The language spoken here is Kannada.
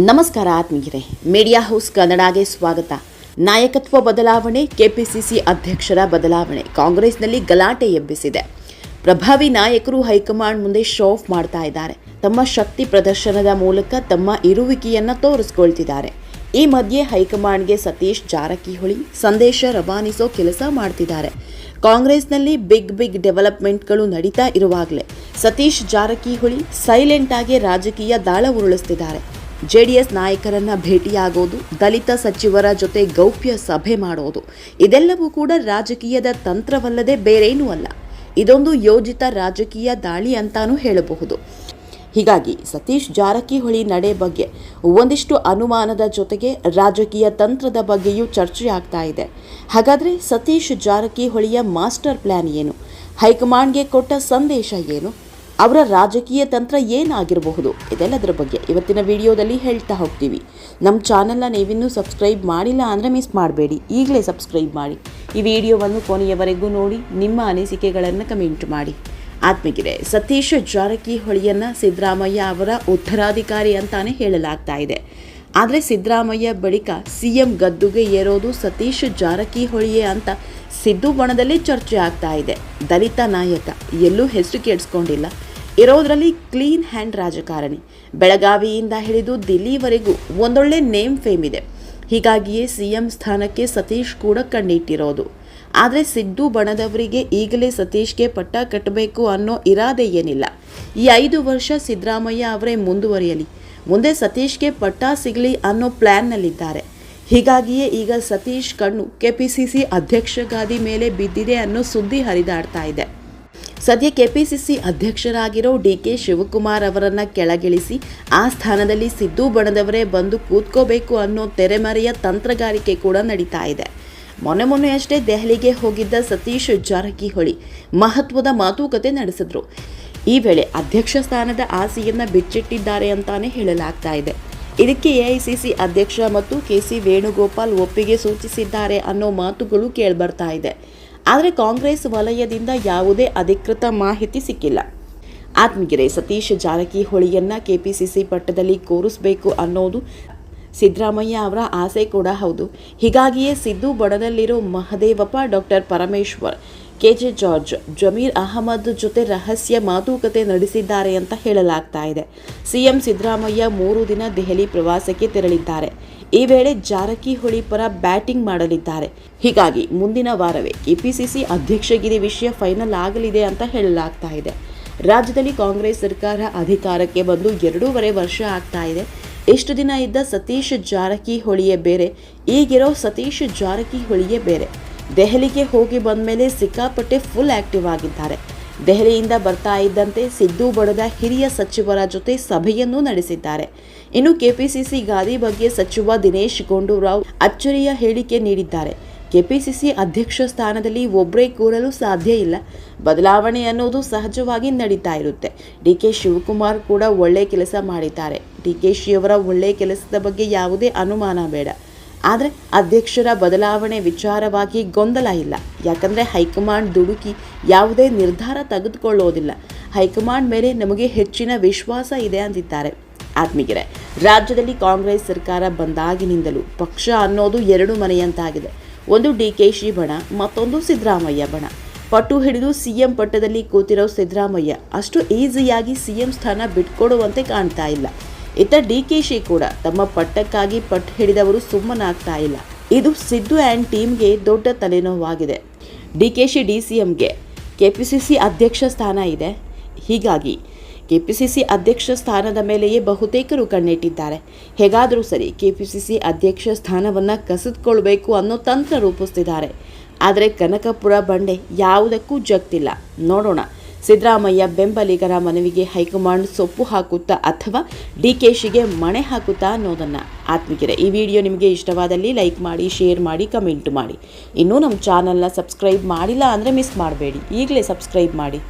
ನಮಸ್ಕಾರ ಆತ್ಮೀಯರೇ ಮೀಡಿಯಾ ಹೌಸ್ ಕನ್ನಡಗೆ ಸ್ವಾಗತ. ನಾಯಕತ್ವ ಬದಲಾವಣೆ, ಕೆಪಿಸಿಸಿ ಅಧ್ಯಕ್ಷರ ಬದಲಾವಣೆ, ಕಾಂಗ್ರೆಸ್ನಲ್ಲಿ ಗಲಾಟೆ ಎಬ್ಬಿಸಿದೆ. ಪ್ರಭಾವಿ ನಾಯಕರು ಹೈಕಮಾಂಡ್ ಮುಂದೆ ಶೋ ಆಫ್ ಮಾಡ್ತಾ ಇದ್ದಾರೆ. ತಮ್ಮ ಶಕ್ತಿ ಪ್ರದರ್ಶನದ ಮೂಲಕ ತಮ್ಮ ಇರುವಿಕೆಯನ್ನು ತೋರಿಸ್ಕೊಳ್ತಿದ್ದಾರೆ. ಈ ಮಧ್ಯೆ ಹೈಕಮಾಂಡ್ಗೆ ಸತೀಶ್ ಜಾರಕಿಹೊಳಿ ಸಂದೇಶ ರವಾನಿಸೋ ಕೆಲಸ ಮಾಡ್ತಿದ್ದಾರೆ. ಕಾಂಗ್ರೆಸ್ನಲ್ಲಿ ಬಿಗ್ ಬಿಗ್ ಡೆವಲಪ್ಮೆಂಟ್ಗಳು ನಡೀತಾ ಇರುವಾಗಲೇ, ಸತೀಶ್ ಜಾರಕಿಹೊಳಿ ಸೈಲೆಂಟ್ ಆಗಿ ರಾಜಕೀಯ ದಾಳ ಉರುಳಿಸ್ತಿದ್ದಾರೆ. ಜೆಡಿಎಸ್ ನಾಯಕರನ್ನ ಭೇಟಿಯಾಗೋದು, ದಲಿತ ಸಚಿವರ ಜೊತೆ ಗೌಪ್ಯ ಸಭೆ ಮಾಡೋದು, ಇದೆಲ್ಲವೂ ಕೂಡ ರಾಜಕೀಯದ ತಂತ್ರವಲ್ಲದೆ ಬೇರೇನೂ ಅಲ್ಲ. ಇದೊಂದು ಯೋಜಿತ ರಾಜಕೀಯ ದಾಳಿ ಅಂತಾನೂ ಹೇಳಬಹುದು. ಹೀಗಾಗಿ ಸತೀಶ್ ಜಾರಕಿಹೊಳಿ ನಡೆ ಬಗ್ಗೆ ಒಂದಿಷ್ಟು ಅನುಮಾನದ ಜೊತೆಗೆ ರಾಜಕೀಯ ತಂತ್ರದ ಬಗ್ಗೆಯೂ ಚರ್ಚೆ ಆಗ್ತಾ ಇದೆ. ಹಾಗಾದರೆ ಸತೀಶ್ ಜಾರಕಿಹೊಳಿಯ ಮಾಸ್ಟರ್ ಪ್ಲ್ಯಾನ್ ಏನು? ಹೈಕಮಾಂಡ್ಗೆ ಕೊಟ್ಟ ಸಂದೇಶ ಏನು? ಅವರ ರಾಜಕೀಯ ತಂತ್ರ ಏನಾಗಿರಬಹುದು? ಇದೆಲ್ಲದರ ಬಗ್ಗೆ ಇವತ್ತಿನ ವಿಡಿಯೋದಲ್ಲಿ ಹೇಳ್ತಾ ಹೋಗ್ತೀವಿ. ನಮ್ಮ ಚಾನಲ್ನ ನೀವಿನ್ನೂ ಸಬ್ಸ್ಕ್ರೈಬ್ ಮಾಡಿಲ್ಲ ಅಂದರೆ ಮಿಸ್ ಮಾಡಬೇಡಿ. ಈಗಲೇ ಸಬ್ಸ್ಕ್ರೈಬ್ ಮಾಡಿ. ಈ ವಿಡಿಯೋವನ್ನು ಕೊನೆಯವರೆಗೂ ನೋಡಿ, ನಿಮ್ಮ ಅನಿಸಿಕೆಗಳನ್ನು ಕಮೆಂಟ್ ಮಾಡಿ. ಆತ್ಮಗಿರೆ ಸತೀಶ್ ಜಾರಕಿಹೊಳಿಯನ್ನು ಸಿದ್ದರಾಮಯ್ಯ ಅವರ ಉತ್ತರಾಧಿಕಾರಿ ಅಂತಾನೆ ಹೇಳಲಾಗ್ತಾ ಇದೆ. ಆದರೆ ಸಿದ್ದರಾಮಯ್ಯ ಬಳಿಕ ಸಿಎಂ ಗದ್ದುಗೆ ಏರೋದು ಸತೀಶ್ ಜಾರಕಿಹೊಳಿಯೇ ಅಂತ ಸಿದ್ದು ಬಣದಲ್ಲಿ ಚರ್ಚೆ ಆಗ್ತಾ ಇದೆ. ದಲಿತ ನಾಯಕ ಎಲ್ಲೂ ಹೆಸರು ಕೇಳಿಸ್ಕೊಂಡಿಲ್ಲ. ಇರೋದರಲ್ಲಿ ಕ್ಲೀನ್ ಹ್ಯಾಂಡ್ ರಾಜಕಾರಣಿ. ಬೆಳಗಾವಿಯಿಂದ ಹಿಡಿದು ದಿಲ್ಲಿವರೆಗೂ ಒಂದೊಳ್ಳೆ ನೇಮ್ ಫೇಮ್ ಇದೆ. ಹೀಗಾಗಿಯೇ ಸಿಎಂ ಸ್ಥಾನಕ್ಕೆ ಸತೀಶ್ ಕೂಡ ಕಣ್ಣಿಟ್ಟಿರೋದು. ಆದರೆ ಸಿದ್ದು ಬಣದವರಿಗೆ ಈಗಲೇ ಸತೀಶ್ಗೆ ಪಟ್ಟ ಕಟ್ಟಬೇಕು ಅನ್ನೋ ಇರಾದೆ ಏನಿಲ್ಲ. ಈ ಐದು ವರ್ಷ ಸಿದ್ದರಾಮಯ್ಯ ಅವರೇ ಮುಂದುವರಿಯಲಿ. ಮುಂದೆ ಸತೀಶ್ಗೆ ಪಟ್ಟ ಸಿಗಲಿ ಅನ್ನೋ ಪ್ಲ್ಯಾನ್ನಲ್ಲಿದ್ದಾರೆ ಹೀಗಾಗಿಯೇ ಈಗ ಸತೀಶ್ ಕಣ್ಣು ಕೆಪಿಸಿಸಿ ಅಧ್ಯಕ್ಷ ಗಾದಿ ಮೇಲೆ ಬಿದ್ದಿದೆ ಅನ್ನೋ ಸುದ್ದಿ ಹರಿದಾಡ್ತಾ ಇದೆ. ಸದ್ಯ ಕೆಪಿಸಿಸಿ ಅಧ್ಯಕ್ಷರಾಗಿರೋ ಡಿ ಕೆ ಶಿವಕುಮಾರ್ ಅವರನ್ನು ಕೆಳಗಿಳಿಸಿ ಆ ಸ್ಥಾನದಲ್ಲಿ ಸಿದ್ದು ಬಣದವರೇ ಬಂದು ಕೂತ್ಕೋಬೇಕು ಅನ್ನೋ ತೆರೆಮರೆಯ ತಂತ್ರಗಾರಿಕೆ ಕೂಡ ನಡೀತಾ ಇದೆ. ಮೊನ್ನೆ ಮೊನ್ನೆಯಷ್ಟೇ ದೆಹಲಿಗೆ ಹೋಗಿದ್ದ ಸತೀಶ್ ಜಾರಕಿಹೊಳಿ ಮಹತ್ವದ ಮಾತುಕತೆ ನಡೆಸಿದ್ರು. ಈ ವೇಳೆ ಅಧ್ಯಕ್ಷ ಸ್ಥಾನದ ಆಸೆಯನ್ನು ಬಿಚ್ಚಿಟ್ಟಿದ್ದಾರೆ ಅಂತಾನೆ ಹೇಳಲಾಗ್ತಾ ಇದೆ. ಇದಕ್ಕೆ ಎಐಸಿಸಿ ಅಧ್ಯಕ್ಷ ಮತ್ತು ಕೆ ಸಿ ವೇಣುಗೋಪಾಲ್ ಒಪ್ಪಿಗೆ ಸೂಚಿಸಿದ್ದಾರೆ ಅನ್ನೋ ಮಾತುಗಳು ಕೇಳಿಬರ್ತಾ ಇದೆ. ಆದರೆ ಕಾಂಗ್ರೆಸ್ ವಲಯದಿಂದ ಯಾವುದೇ ಅಧಿಕೃತ ಮಾಹಿತಿ ಸಿಕ್ಕಿಲ್ಲ. ಆತ್ಮಗಿರೆ ಸತೀಶ್ ಜಾರಕಿಹೊಳಿಯನ್ನ ಕೆಪಿಸಿಸಿ ಪಟ್ಟದಲ್ಲಿ ಕೂರಿಸಬೇಕು ಅನ್ನೋದು ಸಿದ್ದರಾಮಯ್ಯ ಅವರ ಆಸೆ ಕೂಡ ಹೌದು. ಹೀಗಾಗಿಯೇ Siddu ಬಡದಲ್ಲಿರೋ Mahadevappa doctor Parameshwar KJ George, Zameer Ahmed ಜೊತೆ ರಹಸ್ಯ ಮಾತುಕತೆ ನಡೆಸಿದ್ದಾರೆ ಅಂತ ಹೇಳಲಾಗ್ತಾ ಇದೆ. ಸಿಎಂ ಸಿದ್ದರಾಮಯ್ಯ ಮೂರು ದಿನ ದೆಹಲಿ ಪ್ರವಾಸಕ್ಕೆ ತೆರಳಿದ್ದಾರೆ. ಈ ವೇಳೆ ಜಾರಕಿಹೊಳಿ ಪರ ಬ್ಯಾಟಿಂಗ್ ಮಾಡಲಿದ್ದಾರೆ. ಹೀಗಾಗಿ ಮುಂದಿನ ವಾರವೇ ಕೆಪಿಸಿಸಿ ಅಧ್ಯಕ್ಷಗಿರಿ ವಿಷಯ ಫೈನಲ್ ಆಗಲಿದೆ ಅಂತ ಹೇಳಲಾಗ್ತಾ ಇದೆ. ರಾಜ್ಯದಲ್ಲಿ ಕಾಂಗ್ರೆಸ್ ಸರ್ಕಾರ ಅಧಿಕಾರಕ್ಕೆ ಬಂದು ಎರಡೂವರೆ ವರ್ಷ ಆಗ್ತಾ ಇದೆ. ಇಷ್ಟು ದಿನ ಇದ್ದ ಸತೀಶ್ ಜಾರಕಿಹೊಳಿಯೇ ಬೇರೆ, ಈಗಿರೋ ಸತೀಶ್ ಜಾರಕಿಹೊಳಿಯೇ ಬೇರೆ. ದೆಹಲಿಗೆ ಹೋಗಿ ಬಂದ ಮೇಲೆ ಸಿಕ್ಕಾಪಟ್ಟೆ ಫುಲ್ ಆಕ್ಟಿವ್ ಆಗಿದ್ದಾರೆ. ದೆಹಲಿಯಿಂದ ಬರ್ತಾ ಇದ್ದಂತೆ ಸಿದ್ದು ಬಡದ ಹಿರಿಯ ಸಚಿವರ ಜೊತೆ ಸಭೆಯನ್ನೂ ನಡೆಸಿದ್ದಾರೆ. ಇನ್ನು ಕೆಪಿಸಿಸಿ ಗಾದಿ ಬಗ್ಗೆ ಸಚಿವ ದಿನೇಶ್ ಗುಂಡೂರಾವ್ ಅಚ್ಚರಿಯ ಹೇಳಿಕೆ ನೀಡಿದ್ದಾರೆ. ಕೆಪಿಸಿಸಿ ಅಧ್ಯಕ್ಷ ಸ್ಥಾನದಲ್ಲಿ ಒಬ್ಬರೇ ಕೂರಲು ಸಾಧ್ಯ ಇಲ್ಲ. ಬದಲಾವಣೆ ಅನ್ನೋದು ಸಹಜವಾಗಿ ನಡೀತಾ ಇರುತ್ತೆ. ಡಿ ಕೆ ಶಿವಕುಮಾರ್ ಕೂಡ ಒಳ್ಳೆ ಕೆಲಸ ಮಾಡಿದ್ದಾರೆ. ಡಿ ಕೆ ಶಿಯವರ ಒಳ್ಳೆ ಕೆಲಸದ ಬಗ್ಗೆ ಯಾವುದೇ ಅನುಮಾನ ಬೇಡ. ಆದರೆ ಅಧ್ಯಕ್ಷರ ಬದಲಾವಣೆ ವಿಚಾರವಾಗಿ ಗೊಂದಲ ಇಲ್ಲ. ಯಾಕಂದರೆ ಹೈಕಮಾಂಡ್ ದುಡುಕಿ ಯಾವುದೇ ನಿರ್ಧಾರ ತೆಗೆದುಕೊಳ್ಳೋದಿಲ್ಲ. ಹೈಕಮಾಂಡ್ ಮೇಲೆ ನಮಗೆ ಹೆಚ್ಚಿನ ವಿಶ್ವಾಸ ಇದೆ ಅಂದಿದ್ದಾರೆ. ಆತ್ಮೀಗೆರೆ ರಾಜ್ಯದಲ್ಲಿ ಕಾಂಗ್ರೆಸ್ ಸರ್ಕಾರ ಬಂದಾಗಿನಿಂದಲೂ ಪಕ್ಷ ಅನ್ನೋದು ಎರಡು ಮನೆಯಂತಾಗಿದೆ. ಒಂದು ಡಿ ಕೆ ಶಿ ಬಣ ಮತ್ತೊಂದು ಸಿದ್ದರಾಮಯ್ಯ ಬಣ. ಪಟ್ಟು ಹಿಡಿದು ಸಿಎಂ ಪಟ್ಟದಲ್ಲಿ ಕೂತಿರೋ ಸಿದ್ದರಾಮಯ್ಯ ಅಷ್ಟು ಈಸಿಯಾಗಿ ಸಿಎಂ ಸ್ಥಾನ ಬಿಟ್ಕೊಡುವಂತೆ ಕಾಣ್ತಾ ಇಲ್ಲ. ಇತ್ತ ಡಿ ಕೆ ಶಿ ಕೂಡ ತಮ್ಮ ಪಟ್ಟಕ್ಕಾಗಿ ಪಟ್ಟು ಹಿಡಿದವರು ಸುಮ್ಮನಾಗ್ತಾ ಇಲ್ಲ. ಇದು ಸಿದ್ದು ಆ್ಯಂಡ್ ಟೀಮ್ಗೆ ದೊಡ್ಡ ತಲೆನೋವಾಗಿದೆ. D K she D C ಎಂಗೆ ಸಿ ಅಧ್ಯಕ್ಷ ಸ್ಥಾನ ಇದೆ. ಹೀಗಾಗಿ ಕೆ ಪಿ ಸಿ ಸಿ ಅಧ್ಯಕ್ಷ ಸ್ಥಾನದ ಮೇಲೆಯೇ ಬಹುತೇಕರು ಕಣ್ಣಿಟ್ಟಿದ್ದಾರೆ. ಹೇಗಾದರೂ ಸರಿ ಕೆ ಪಿ ಸಿ ಸಿ ಅಧ್ಯಕ್ಷ ಸ್ಥಾನವನ್ನು ಕಸಿದುಕೊಳ್ಬೇಕು ಅನ್ನೋ ತಂತ್ರ ರೂಪಿಸ್ತಿದ್ದಾರೆ. ಆದರೆ ಕನಕಪುರ ಬಂಡೆ ಯಾವುದಕ್ಕೂ ಜಗ್ತಿಲ್ಲ. ನೋಡೋಣ. ಸಿದ್ದರಾಮಯ್ಯ ಬೆಂಬಲಿಗರ ಮನವಿಗೆ ಹೈಕಮಾಂಡ್ ಸೊಪ್ಪು ಹಾಕುತ್ತಾ ಅಥವಾ ಡಿಕೆಶಿಗೆ ಮಣೆ ಹಾಕುತ್ತಾ ಅನ್ನೋದನ್ನು ಆತ್ಮಿಕರೆ. ಈ ವಿಡಿಯೋ ನಿಮಗೆ ಇಷ್ಟವಾದಲ್ಲಿ ಲೈಕ್ ಮಾಡಿ, ಶೇರ್ ಮಾಡಿ, ಕಮೆಂಟ್ ಮಾಡಿ. ಇನ್ನೂ ನಮ್ಮ ಚಾನಲ್ನ ಸಬ್ಸ್ಕ್ರೈಬ್ ಮಾಡಿಲ್ಲ ಅಂದರೆ ಮಿಸ್ ಮಾಡಬೇಡಿ. ಈಗಲೇ ಸಬ್ಸ್ಕ್ರೈಬ್ ಮಾಡಿ.